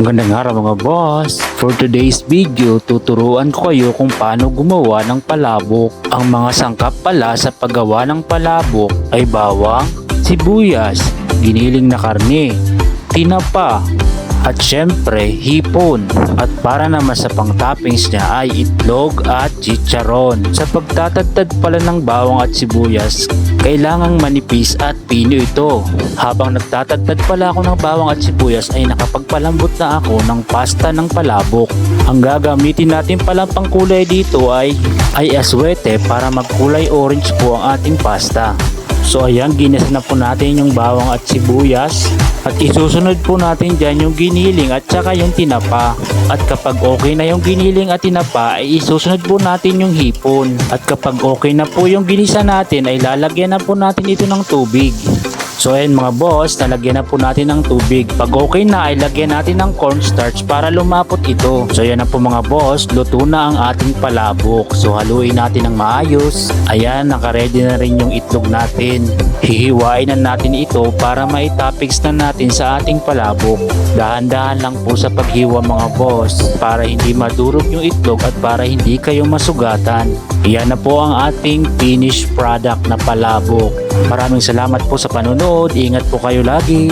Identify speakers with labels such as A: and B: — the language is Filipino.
A: Magandang araw mga boss. For today's video, tuturuan ko kayo kung paano gumawa ng palabok. Ang mga sangkap pala sa paggawa ng palabok ay bawang, sibuyas, giniling na karne, tinapa, at syempre hipon. At para naman sa pang-toppings niya ay itlog at chicharon. Sa pagtatadtad pala ng bawang at sibuyas, kailangang manipis at pino ito. Habang nagtatadtad pala ako ng bawang at sibuyas ay nakapagpalambot na ako ng pasta ng palabok. Ang gagamitin natin pala pangkulay dito ay ay aswete para magkulay orange po ang ating pasta. So ayan, ginisa na po natin yung bawang at sibuyas at isusunod po natin dyan yung giniling at saka yung tinapa. At kapag okay na yung giniling at tinapa ay isusunod po natin yung hipon. At kapag okay na po yung ginisa natin ay lalagyan na po natin ito ng tubig. So ayan mga boss, nalagyan na po natin ng tubig. Pag okay na ay lagyan natin ng cornstarch para lumapot ito. So ayan na po mga boss, luto na ang ating palabok. So haluin natin ng maayos. Ayan, nakaredy na rin yung itlog natin. Hihiwain na natin ito para maitopics na natin sa ating palabok. Dahan-dahan lang po sa paghiwa mga boss para hindi madurog yung itlog at para hindi kayo masugatan. Iyan na po ang ating finished product na palabok. Maraming salamat po sa panonood. Ingat po kayo lagi.